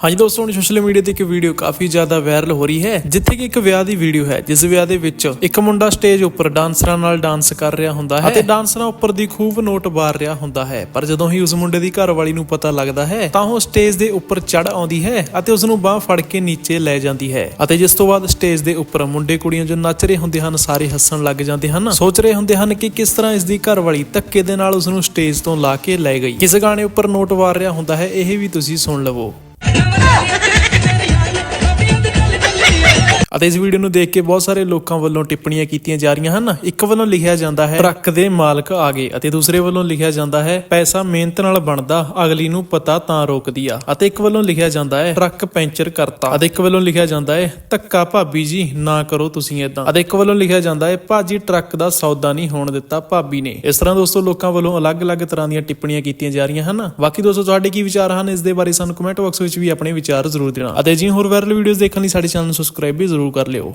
ਹਾਂਜੀ ਦੋਸਤੋ ਹੁਣ ਸੋਸ਼ਲ ਮੀਡੀਆ ਤੇ ਇੱਕ ਵੀਡੀਓ ਕਾਫੀ ਜ਼ਿਆਦਾ ਵਾਇਰਲ ਹੋ ਰਹੀ ਹੈ ਜਿੱਥੇ ਕਿ ਇੱਕ ਵਿਆਹ ਦੀ ਵੀਡੀਓ ਹੈ ਜਿਸ ਵਿਆਹ ਦੇ ਵਿੱਚ ਇੱਕ ਮੁੰਡਾ ਸਟੇਜ ਉੱਪਰ ਡਾਂਸਰਾਂ ਨਾਲ ਡਾਂਸ ਕਰ ਰਿਹਾ ਹੁੰਦਾ ਹੈ ਅਤੇ ਡਾਂਸਰਾਂ ਉੱਪਰ ਦੀ ਖੂਬ ਨੋਟ ਬਾਰ ਰਿਹਾ ਹੁੰਦਾ ਹੈ। ਪਰ ਜਦੋਂ ਹੀ ਉਸ ਮੁੰਡੇ ਦੀ ਘਰਵਾਲੀ ਨੂੰ ਪਤਾ ਲੱਗਦਾ ਹੈ ਤਾਂ ਉਹ ਸਟੇਜ ਦੇ ਉੱਪਰ ਚੜ ਆਉਂਦੀ ਹੈ ਅਤੇ ਉਸ ਨੂੰ ਬਾਹ ਫੜ ਕੇ ਨੀਚੇ ਲੈ ਜਾਂਦੀ ਹੈ। ਅਤੇ ਜਿਸ ਤੋਂ ਬਾਅਦ ਸਟੇਜ ਦੇ ਉੱਪਰ ਮੁੰਡੇ ਕੁੜੀਆਂ ਜੋ ਨੱਚ ਰਹੇ ਹੁੰਦੇ ਹਨ ਸਾਰੇ ਹੱਸਣ ਲੱਗ ਜਾਂਦੇ ਹਨ। ਸੋਚ ਰਹੇ ਹੁੰਦੇ ਹਨ ਕਿ ਕਿਸ ਤਰ੍ਹਾਂ ਇਸ ਦੀ ਘਰਵਾਲੀ ਧੱਕੇ ਦੇ ਨਾਲ ਉਸ ਨੂੰ ਸਟੇਜ ਤੋਂ ਲਾ ਕੇ ਲੈ ਗਈ। ਕਿਸ ਗਾਣੇ ਉੱਪਰ ਨੋਟ ਵਾਰ ਰਿਹਾ ਹੁੰਦਾ ਹੈ ਇਹ ਵੀ ਤੁਸੀਂ ਸੁਣ ਲਵੋ। I'm ਅਤੇ ਇਸ ਵੀਡੀਓ ਨੂੰ ਦੇਖ ਕੇ ਬਹੁਤ ਸਾਰੇ ਲੋਕਾਂ ਵੱਲੋਂ ਟਿੱਪਣੀਆਂ ਕੀਤੀਆਂ ਜਾ ਰਹੀਆਂ ਹਨ। ਇੱਕ ਵੱਲੋਂ ਲਿਖਿਆ ਜਾਂਦਾ ਹੈ, ਟਰੱਕ ਦੇ ਮਾਲਕ ਆ ਗਏ ਅਤੇ ਦੂਸਰੇ ਵੱਲੋਂ ਲਿਖਿਆ ਜਾਂਦਾ ਹੈ, ਪੈਸਾ ਮਿਹਨਤ ਨਾਲ ਬਣਦਾ, ਅਗਲੀ ਨੂੰ ਪਤਾ ਤਾਂ ਰੋਕਦੀ ਆ ਅਤੇ ਇੱਕ ਵੱਲੋਂ ਲਿਖਿਆ ਜਾਂਦਾ ਹੈ, ਟਰੱਕ ਪੈਂਚਰ ਕਰਤਾ ਅਤੇ ਇੱਕ ਵੱਲੋਂ ਲਿਖਿਆ ਜਾਂਦਾ ਹੈ, ਧੱਕਾ ਭਾਬੀ ਜੀ, ਨਾ ਕਰੋ ਤੁਸੀਂ ਇਦਾਂ ਅਤੇ ਇੱਕ ਵੱਲੋਂ ਲਿਖਿਆ ਜਾਂਦਾ ਹੈ, ਭਾਜੀ, ਟਰੱਕ ਦਾ ਸੌਦਾ ਨਹੀਂ ਹੋਣ ਦਿੱਤਾ ਭਾਬੀ ਨੇ ਇਸ ਤਰ੍ਹਾਂ ਦੋਸਤੋ ਲੋਕਾਂ ਵੱਲੋਂ ਅਲੱਗ-ਅਲੱਗ ਤਰ੍ਹਾਂ ਦੀਆਂ ਟਿੱਪਣੀਆਂ ਕੀਤੀਆਂ ਜਾ ਰਹੀਆਂ ਹਨ। ਬਾਕੀ ਦੋਸਤੋ ਤੁਹਾਡੇ ਕੀ ਵਿਚਾਰ ਹਨ ਇਸ ਦੇ ਬਾਰੇ ਸਾਨੂੰ ਕਮੈਂਟ ਬਾਕਸ ਵਿੱਚ ਵੀ ਆਪਣੇ ਵਿਚਾਰ ਜ਼ਰੂਰ ਦੇਣਾ। ਅਤੇ ਜੀ, ਹੋਰ ਵਾਇਰਲ ਵੀਡੀਓਜ਼ ਦੇਖਣ ਲਈ ਸਾਡੇ ਚੈਨਲ ਨੂੰ ਸਬਸਕ੍ਰਾਈਬ ਵੀ ਜ਼ਰੂਰ ਜ਼ਰੂਰ ਕਰ ਲਿਓ।